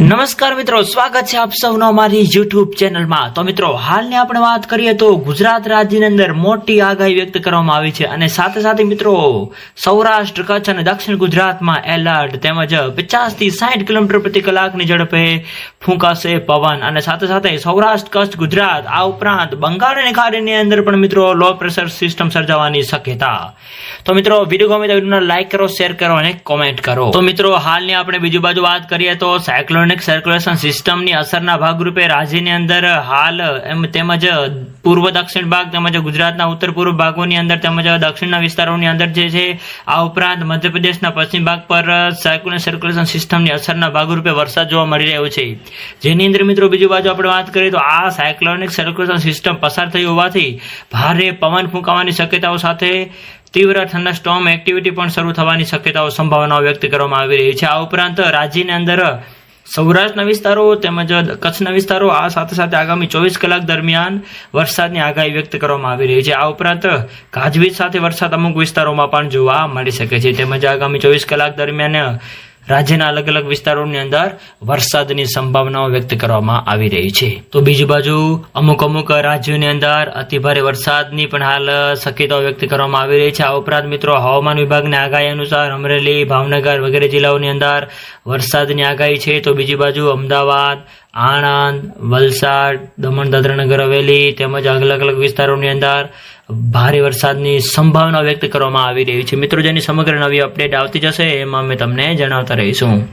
નમસ્કાર મિત્રો, સ્વાગત છે આપ સૌનો અમારી યુટ્યુબ ચેનલમાં. તો મિત્રો, હાલની આપણે વાત કરીએ તો ગુજરાત રાજ્યની અંદર મોટી આગાહી વ્યક્ત કરવામાં આવી છે અને સાથે સાથે મિત્રો, સૌરાષ્ટ્ર, કચ્છ અને દક્ષિણ ગુજરાતમાં એલર્ટ તેમજ પચાસથી સાઠ કિલોમીટર પ્રતિ કલાકની ઝડપે ફૂંકાશે પવન. અને સાથે સાથે સૌરાષ્ટ્ર, કચ્છ, ગુજરાત આ ઉપરાંત બંગાળની ખાડીની અંદર પણ મિત્રો લો પ્રેશર સિસ્ટમ સર્જાવાની શક્યતા. તો મિત્રો વીડિયો ગમે તો વિડીયોને લાઇક કરો શેર કરો અને કોમેન્ટ કરો. તો મિત્રો, હાલની આપણે બીજી બાજુ વાત કરીએ તો સાયક્લોનિક સર્ક્યુલેશન સિસ્ટમની અસરના ભાગરૂપે રાજ્યની અંદર હાલ એમ તેમજ પૂર્વ દક્ષિણ ભાગ તેમજ ગુજરાતના ઉત્તર પૂર્વ ભાગોની અંદર તેમજ દક્ષિણના વિસ્તારોની અંદર જે છે, આ ઉપરાંત મધ્યપ્રદેશના પશ્ચિમ ભાગ પર સાયક્લોનિક સર્ક્યુલેશન સિસ્ટમની અસરના ભાગરૂપે વરસાદ જોવા મળી રહ્યો છે. જેની અંદર મિત્રો બીજી બાજુ આપણે વાત કરીએ તો આ સાયક્લોનિક સર્ક્યુલેશન સિસ્ટમ પસાર થઈ હોવાથી ભારે પવન ફૂંકાવાની શક્યતાઓ સાથે તીવ્ર ઠંડા સ્ટોમ એક્ટિવિટી પણ શરૂ થવાની શક્યતાઓ સંભાવનાઓ વ્યક્ત કરવામાં આવી રહી છે. આ ઉપરાંત રાજ્યની અંદર સૌરાષ્ટ્રના વિસ્તારો તેમજ કચ્છના વિસ્તારો આ સાથે સાથે આગામી ચોવીસ કલાક દરમિયાન વરસાદની આગાહી વ્યક્ત કરવામાં આવી રહી છે. આ ઉપરાંત ગાજવીજ સાથે વરસાદ અમુક વિસ્તારોમાં પણ જોવા મળી શકે છે. તેમજ આગામી ચોવીસ કલાક દરમિયાન રાજ્યના અલગ અલગ વિસ્તારોની અંદર વરસાદની સંભાવનાઓ વ્યક્ત કરવામાં આવી રહી છે. તો બીજી બાજુ અમુક અમુક રાજ્યોની અંદર અતિભારે વરસાદની પણ હાલ શક્યતાઓ વ્યક્ત કરવામાં આવી રહી છે. આ ઉપરાંત મિત્રો હવામાન વિભાગની આગાહી અનુસાર અમરેલી, ભાવનગર વગેરે જિલ્લાઓની અંદર વરસાદની આગાહી છે. તો બીજી બાજુ અમદાવાદ, આણંદ, વલસાડ, દમણ, દાદરા નગર, હવેલી તેમજ અલગ અલગ વિસ્તારોની અંદર ભારે વરસાદની સંભાવના વ્યક્ત કરવામાં આવી રહી છે. મિત્રો, જેની સમગ્ર નવી અપડેટ આવતી જશે, એમાં અમે તમને જણાવતા રહીશું.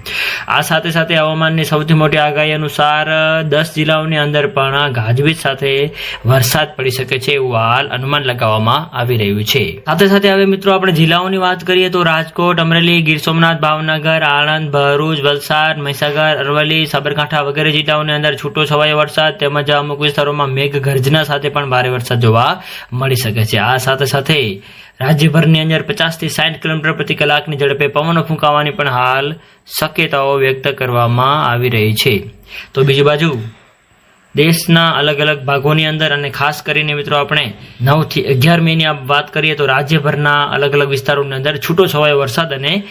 આ સાથે સાથે હવામાનની સૌથી મોટી આગાહી અનુસાર, દસ જિલ્લાઓની અંદર પણ ગાજવીજ સાથે વરસાદ પડી શકે છે એવું હાલ અનુમાન લગાવવામાં આવી રહ્યું છે. સાથે સાથે હવે મિત્રો, આપણે જિલ્લાઓની વાત કરીએ તો રાજકોટ, અમરેલી, ગીર સોમનાથ, ભાવનગર, આણંદ, ભરૂચ, વલસાડ, મહીસાગર, અરવલ્લી, સાબરકાંઠા વગેરે જિલ્લાઓની અંદર છૂટો છવાયો વરસાદ તેમજ અમુક વિસ્તારોમાં મેઘ ગર્જના સાથે પણ ભારે વરસાદ જોવા મળી શકે છે. આ સાથે સાથે રાજ્યભરની અંદર પચાસથી સાઠ કિલોમીટર પ્રતિ કલાકની ઝડપે પવનો ફૂંકાવાની પણ હાલ શક્યતાઓ વ્યક્ત કરવામાં આવી રહી છે. તો બીજી બાજુ, દેશના અલગ અલગ ભાગોની અંદર અને ખાસ કરીને મિત્રો આપણે નવથી અગિયાર મેની વાત કરીએ તો રાજ્યભરના અલગ અલગ વિસ્તારોની અંદર છૂટો છવાયો વરસાદ અને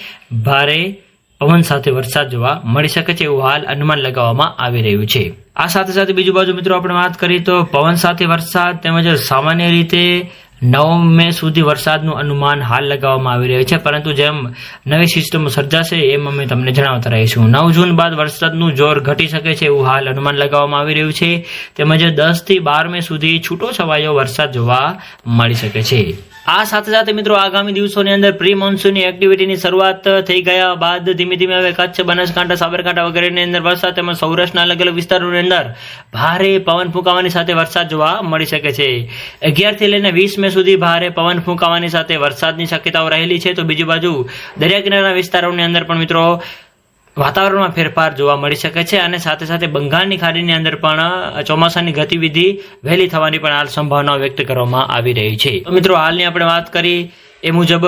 ભારે પવન સાથે વરસાદ જોવા મળી શકે છે એવું હાલ અનુમાન લગાવવામાં આવી રહ્યું છે. આ સાથે સાથે બીજું બાજુ મિત્રો આપણે વાત કરીએ તો પવન સાથે વરસાદ તેમજ સામાન્ય રીતે નવ મે સુધી વરસાદનું અનુમાન હાલ લગાવવામાં આવી રહ્યું છે. પરંતુ જેમ નવી સિસ્ટમો સર્જાશે એમ અમે તમને જણાવતા રહીશું. નવ જૂન બાદ વરસાદનું જોર ઘટી શકે છે એવું હાલ અનુમાન લગાવવામાં આવી રહ્યું છે. તેમજ દસથી બાર મે સુધી છૂટો છવાયો વરસાદ જોવા મળી શકે છે. આ સાથે સાથે મિત્રો આગામી દિવસોની અંદર પ્રી મોન્સૂનની એક્ટિવિટીની શરૂઆત થઈ ગયા બાદ ધીમે ધીમે હવે કચ્છ, બનાસકાંઠા, સાબરકાંઠા વગેરેની અંદર વરસાદ તેમજ સૌરાષ્ટ્રના અલગ અલગ વિસ્તારોની અંદર ભારે પવન ફૂંકાવાની સાથે વરસાદ જોવા મળી શકે છે. અગિયારથી લઈને વીસ મે સુધી ભારે પવન ફૂંકાવાની સાથે વરસાદની શક્યતાઓ રહેલી છે. તો બીજી બાજુ દરિયા કિનારાના વિસ્તારોની અંદર પણ મિત્રો વાતાવરણમાં ફેરફાર જોવા મળી શકે છે અને સાથે સાથે બંગાળની ખાડીની અંદર પણ ચોમાસાની ગતિવિધિ વહેલી થવાની પણ હાલ સંભાવનાઓ વ્યક્ત કરવામાં આવી રહી છે. મિત્રો, હાલની આપણે વાત કરી એ મુજબ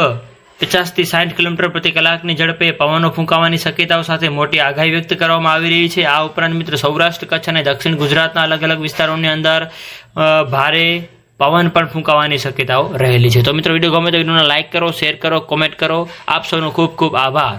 પચાસથી સાઠ કિલોમીટર પ્રતિ કલાકની ઝડપે પવનો ફૂંકાવાની શક્યતાઓ સાથે મોટી આગાહી વ્યક્ત કરવામાં આવી રહી છે. આ ઉપરાંત મિત્રો, સૌરાષ્ટ્ર, કચ્છ અને દક્ષિણ ગુજરાતના અલગ અલગ વિસ્તારોની અંદર ભારે પવન પણ ફૂંકાવાની શક્યતાઓ રહેલી છે. તો મિત્રો, વીડિયો ગમે તો વિડીયોને લાઈક કરો, શેર કરો, કોમેન્ટ કરો. આપ સૌનો ખૂબ ખૂબ આભાર.